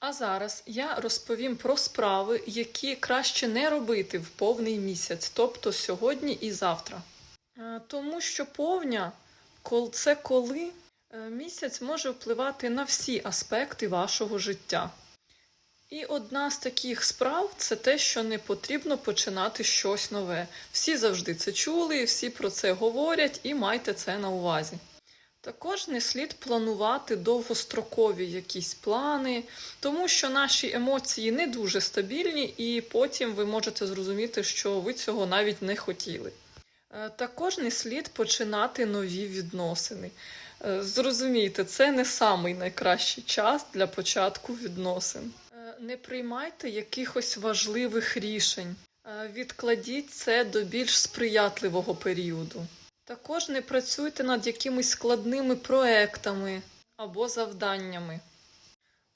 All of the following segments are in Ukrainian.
А зараз я розповім про справи, які краще не робити в повний місяць, тобто сьогодні і завтра. Е, Тому що повня це коли е, місяць може впливати на всі аспекти вашого життя. І одна з таких справ це те, що не потрібно починати щось нове. Всі завжди це чули, всі про це говорять, і майте це на увазі. Також не слід планувати довгострокові якісь плани, тому що наші емоції не дуже стабільні, і потім ви можете зрозуміти, що ви цього навіть не хотіли. Е, Також не слід починати нові відносини. Е, Зрозумійте, це не самий найкращий час для початку відносин. Е, Не приймайте якихось важливих рішень. Відкладіть це до більш сприятливого періоду. Також не працюйте над якимись складними проектами або завданнями,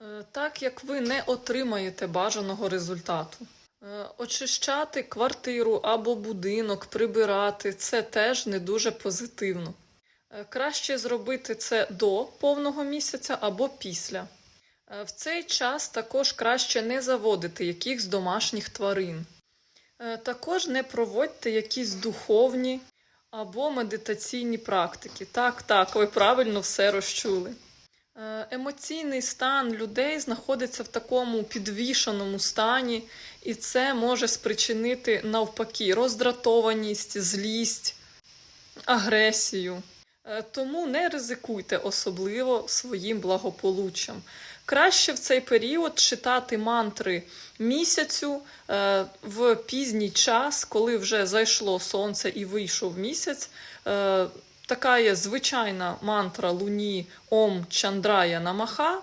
Е, так як ви не отримаєте бажаного результату. Е, Очищати квартиру або будинок, прибирати це теж не дуже позитивно. Е, Краще зробити це до повного місяця або після. В цей час також краще не заводити якихось домашніх тварин. Також не проводьте якісь духовні або медитаційні практики. Так, так, ви правильно все розчули. Е, Емоційний стан людей знаходиться в такому підвішеному стані, і це може спричинити навпаки роздратованість, злість, агресію. Е, Тому не ризикуйте особливо своїм благополуччям. Краще в цей період читати мантри місяцю е, в пізній час, коли вже зайшло сонце і вийшов місяць. Е, така є звичайна мантра Луні Ом Чандрая Намаха.